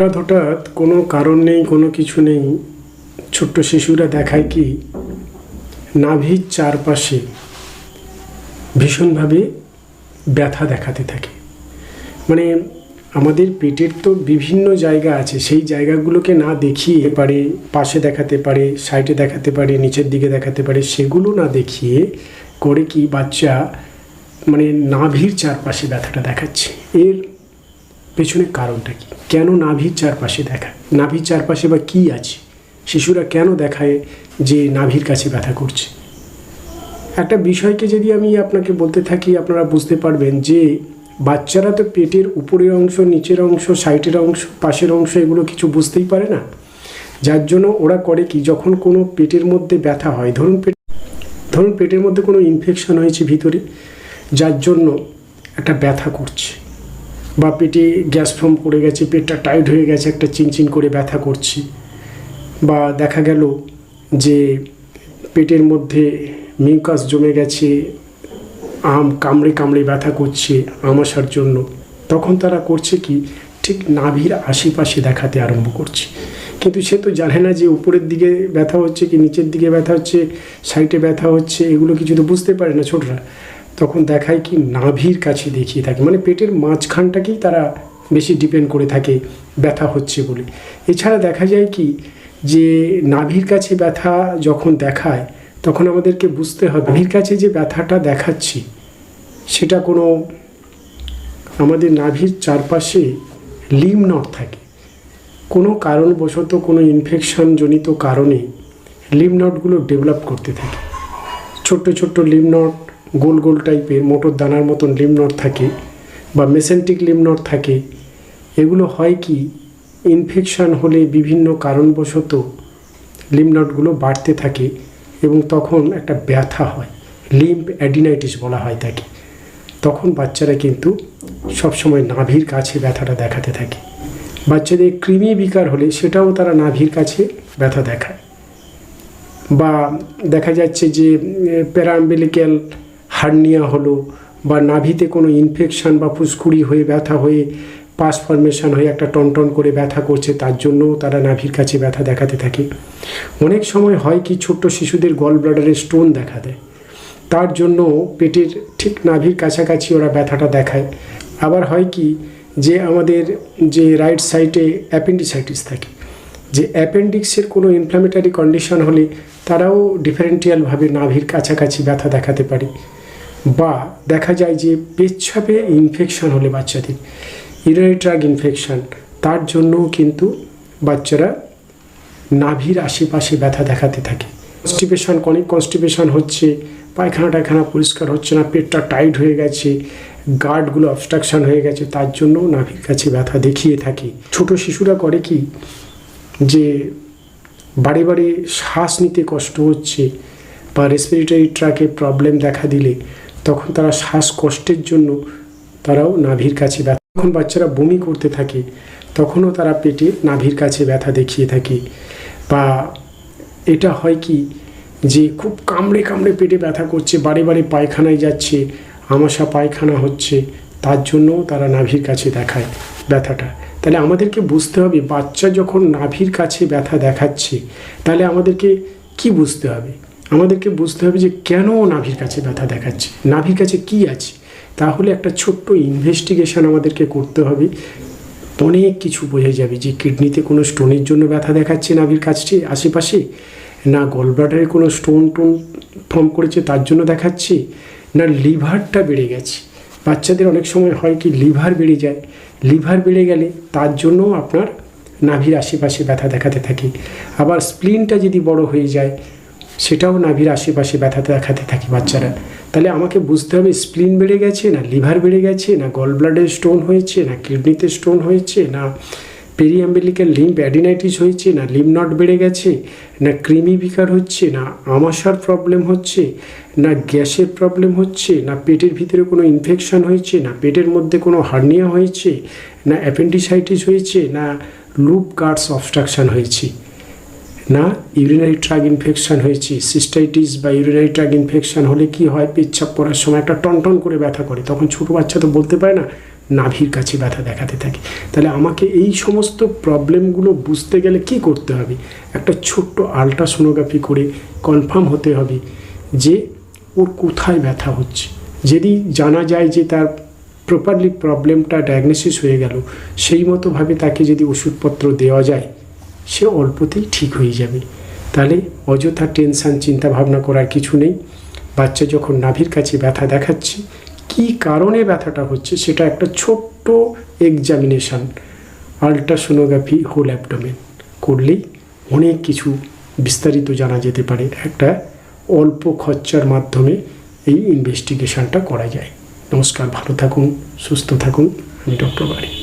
হঠাৎ হঠাৎ কোনো কারণ নেই, কোনো কিছু নেই, ছোট্ট শিশুরা দেখায় কি নাভির চারপাশে ভীষণভাবে ব্যথা দেখাতে থাকে। মানে আমাদের পেটের তো বিভিন্ন জায়গা আছে, সেই জায়গাগুলোকে না দেখিয়ে পারে, পাশে দেখাতে পারে, সাইডে দেখাতে পারে, নিচের দিকে দেখাতে পারে, সেগুলো না দেখিয়ে করে কি বাচ্চা মানে নাভির চারপাশে ব্যথাটা দেখাচ্ছে। এর পেছনে কারণটা কি? কেন নাভির চারপাশে দেখা নাভির চারপাশে বা কি আছে? শিশুরা কেন দেখায় যে নাভির কাছে ব্যথা করছে? একটা বিষয়কে যদি আমি আপনাকে বলতে থাকি, আপনারা বুঝতে পারবেন যে বাচ্চারা তো পেটের উপরের অংশ, নিচের অংশ, সাইটের অংশ, পাশের অংশ, এগুলো কিছু বুঝতেই পারে না। যার জন্য ওরা করে কি? যখন কোনো পেটের মধ্যে ব্যথা হয়, ধরুন পেট, ধরুন পেটের মধ্যে কোনো ইনফেকশন হয়েছে ভিতরে, যার জন্য একটা ব্যথা করছে। বা পেটে গ্যাস ফর্ম পড়ে গেছে, পেটটা টাইট হয়ে গেছে, একটা চিনচিন করে ব্যথা করছে। বা দেখা গেল যে পেটের মধ্যে মিউকাস জমে গেছে, আম কামড়ে কামড়ে ব্যথা করছে আমাশার জন্য। তখন তারা করছে কি, ঠিক নাভির আশেপাশে দেখাতে আরম্ভ করছে। কিন্তু সে তো জানে না যে উপরের দিকে ব্যথা হচ্ছে কি নিচের দিকে ব্যথা হচ্ছে, সাইডে ব্যথা হচ্ছে, এগুলো কিছু তো বুঝতে পারে না ছোটরা। তখন দেখায় কি নাভির কাছে দেখিয়ে থাকে। মানে পেটের মাঝখানটাকেই তারা বেশি ডিপেন্ড করে থাকে, ব্যথা হচ্ছে বলে। এছাড়া দেখা যায় কি যে নাভির কাছে ব্যথা যখন দেখায়, তখন আমাদেরকে বুঝতে হবে, নাভির কাছে যে ব্যথাটা দেখাচ্ছি, সেটা কোনো আমাদের নাভির চারপাশে লিম নট থাকে। কোনো কারণবশত কোনো ইনফেকশন জনিত কারণে লিম নটগুলো ডেভেলপ করতে থাকে। ছোট্ট ছোট্ট লিম নট গোল গোল টাইপের মোটর দানার মতন লিম নট থাকে বা মেসেন্টিক লিমনট থাকে, এগুলো হয় কি ইনফেকশান হলে বিভিন্ন কারণবশত লিমনটগুলো বাড়তে থাকে এবং তখন একটা ব্যথা হয় লিম্প অ্যাডিনাইটিস বলা হয় তাকে। তখন বাচ্চারা কিন্তু সবসময় নাভির কাছে ব্যথাটা দেখাতে থাকে। বাচ্চাদের কৃমি বিকার হলে সেটাও তারা নাভির কাছে ব্যথা দেখায়। বা দেখা যাচ্ছে যে প্যারাম্বেলিক্যাল হার্নিয়া হলো বা নাভিতে কোনো ইনফেকশান বা ফুসকুড়ি হয়ে ব্যথা হয়ে পাস ফর্মেশন হয়ে একটা টনটন করে ব্যথা করছে, তার জন্যও তারা নাভির কাছে ব্যথা দেখাতে থাকে। অনেক সময় হয় কি, ছোট্ট শিশুদের গল ব্লাডারে স্টোন দেখা দেয়। তার জন্য পেটের ঠিক নাভির কাছাকাছি ওরা ব্যথাটা দেখায়। আবার হয় কি, যে আমাদের যে রাইট সাইডে অ্যাপেন্ডিসাইটিস থাকে, যে অ্যাপেন্ডিক্সের কোনো ইনফ্লামেটারি কন্ডিশন হলে তারাও ডিফারেন্টিয়ালভাবে নাভির কাছাকাছি ব্যথা দেখাতে পারে। বা দেখা যায় যে পেচ্ছাপে ইনফেকশন হলে বাচ্চাদের ইউরিনারি ট্রাক ইনফেকশন তার জন্যও কিন্তু বাচ্চারা নাভির আশেপাশে ব্যথা দেখাতে থাকে। কনস্টিপেশন অনেক কনস্টিপেশন হচ্ছে, পায়খানা টায়খানা পরিষ্কার হচ্ছে না, পেটটা টাইট হয়ে গেছে গার্ডগুলো অবস্ট্রাকশন হয়ে গেছে, তার জন্যও নাভির কাছে ব্যথা দেখিয়ে থাকে। ছোট শিশুরা করে কি, যে বাড়ি বাড়ি শ্বাস নিতে কষ্ট হচ্ছে বা রেসপিরেটরি ট্র্যাকে প্রবলেম দেখা দিলে তখন তারা শ্বাসকষ্টের জন্য তারাও নাভির কাছে ব্যথা যখন বাচ্চারা বমি করতে থাকে, তখনও তারা পেটে নাভির কাছে ব্যথা দেখিয়ে থাকে। বা এটা হয় কি যে খুব কামড়ে কামড়ে পেটে ব্যথা করছে, বারে বারে পায়খানায় যাচ্ছে, আমাশা পায়খানা হচ্ছে, তার জন্যও তারা নাভির কাছে দেখায় ব্যথাটা। তাহলে আমাদেরকে বুঝতে হবে, বাচ্চা যখন নাভির কাছে ব্যথা দেখাচ্ছে, তাহলে আমাদেরকে কি বুঝতে হবে? আমাদেরকে বুঝতে হবে যে কেন নাভির কাছে ব্যথা দেখাচ্ছে, নাভির কাছে কি আছে? তাহলে একটা ছোট্ট ইনভেস্টিগেশন আমাদেরকে করতে হবে। অনেক কিছু বোঝা যাবে যে কিডনিতে কোনো স্টোনের জন্য ব্যথা দেখাচ্ছে নাভির কাছে, আশেপাশে? না গলব্লাডারে কোনো স্টোন টোন ফর্ম করেছে তার জন্য দেখাচ্ছে? না লিভারটা বেড়ে গেছে? বাচ্চাদের অনেক সময় হয় কি লিভার বেড়ে যায়। লিভার বেড়ে গেলে তার জন্যও আপনার নাভির আশেপাশে ব্যথা দেখাতে থাকে। আবার স্প্লিনটা যদি বড় হয়ে যায় সেটাও নাভির আশেপাশে ব্যথা দেখাতে থাকে বাচ্চারা। তাহলে আমাকে বুঝতে হবে স্প্লিন বেড়ে গেছে, না লিভার বেড়ে গেছে, না গল ব্লাডের স্টোন হয়েছে, না কিডনিতে স্টোন হয়েছে, না পেরিয়াম্বেলিক্যাল লিম্প অ্যাডিনাইটিস হয়েছে, না লিম নট বেড়ে গেছে, না ক্রিমি বিকার হচ্ছে, না আমাশার প্রবলেম হচ্ছে, না গ্যাসের প্রবলেম হচ্ছে, না পেটের ভিতরে কোনো ইনফেকশন হয়েছে, না পেটের মধ্যে কোনো হার্নিয়া হয়েছে, না অ্যাপেন্ডিসাইটিস হয়েছে, না লুপ গার্ডস অবস্ট্রাকশন হয়েছে। না ইউরিনারি ট্রাক ইনফেকশন হয়েছে সিস্টাইটিস বা ইউরিনারি ট্রাক ইনফেকশন হলে কি হয়, পেচ্ছাপ করার সময় একটা টনটন করে ব্যথা করে। তখন ছোটো বাচ্চা তো বলতে পারে না, নাভির কাছে ব্যথা দেখাতে থাকে। তাহলে আমাকে এই সমস্ত প্রবলেমগুলো বুঝতে গেলে কি করতে হবে? একটা ছোট্ট আলট্রাসোনোগ্রাফি করে কনফার্ম হতে হবে যে ওর কোথায় ব্যথা হচ্ছে। যদি জানা যায় যে তার প্রপারলি প্রবলেমটা ডায়াগনোসিস হয়ে গেল, সেই মতোভাবে তাকে যদি ওষুধপত্র দেওয়া যায় সে অল্পতেই ঠিক হয়ে যাবে। তাহলে অযথা টেনশান চিন্তা ভাবনা করার কিছু নেই। বাচ্চা যখন নাভির কাছে ব্যথা দেখাচ্ছে, কি কারণে ব্যথাটা হচ্ছে সেটা একটা ছোট্ট এক্সামিনেশান আলট্রাসোনোগ্রাফি হোল অ্যাবডোমেন করলেই অনেক কিছু বিস্তারিত জানা যেতে পারে। একটা অল্প খরচার মাধ্যমে এই ইনভেস্টিগেশনটা করা যায়। নমস্কার, ভালো থাকুন, সুস্থ থাকুন। আমি ডক্টর বাড়ি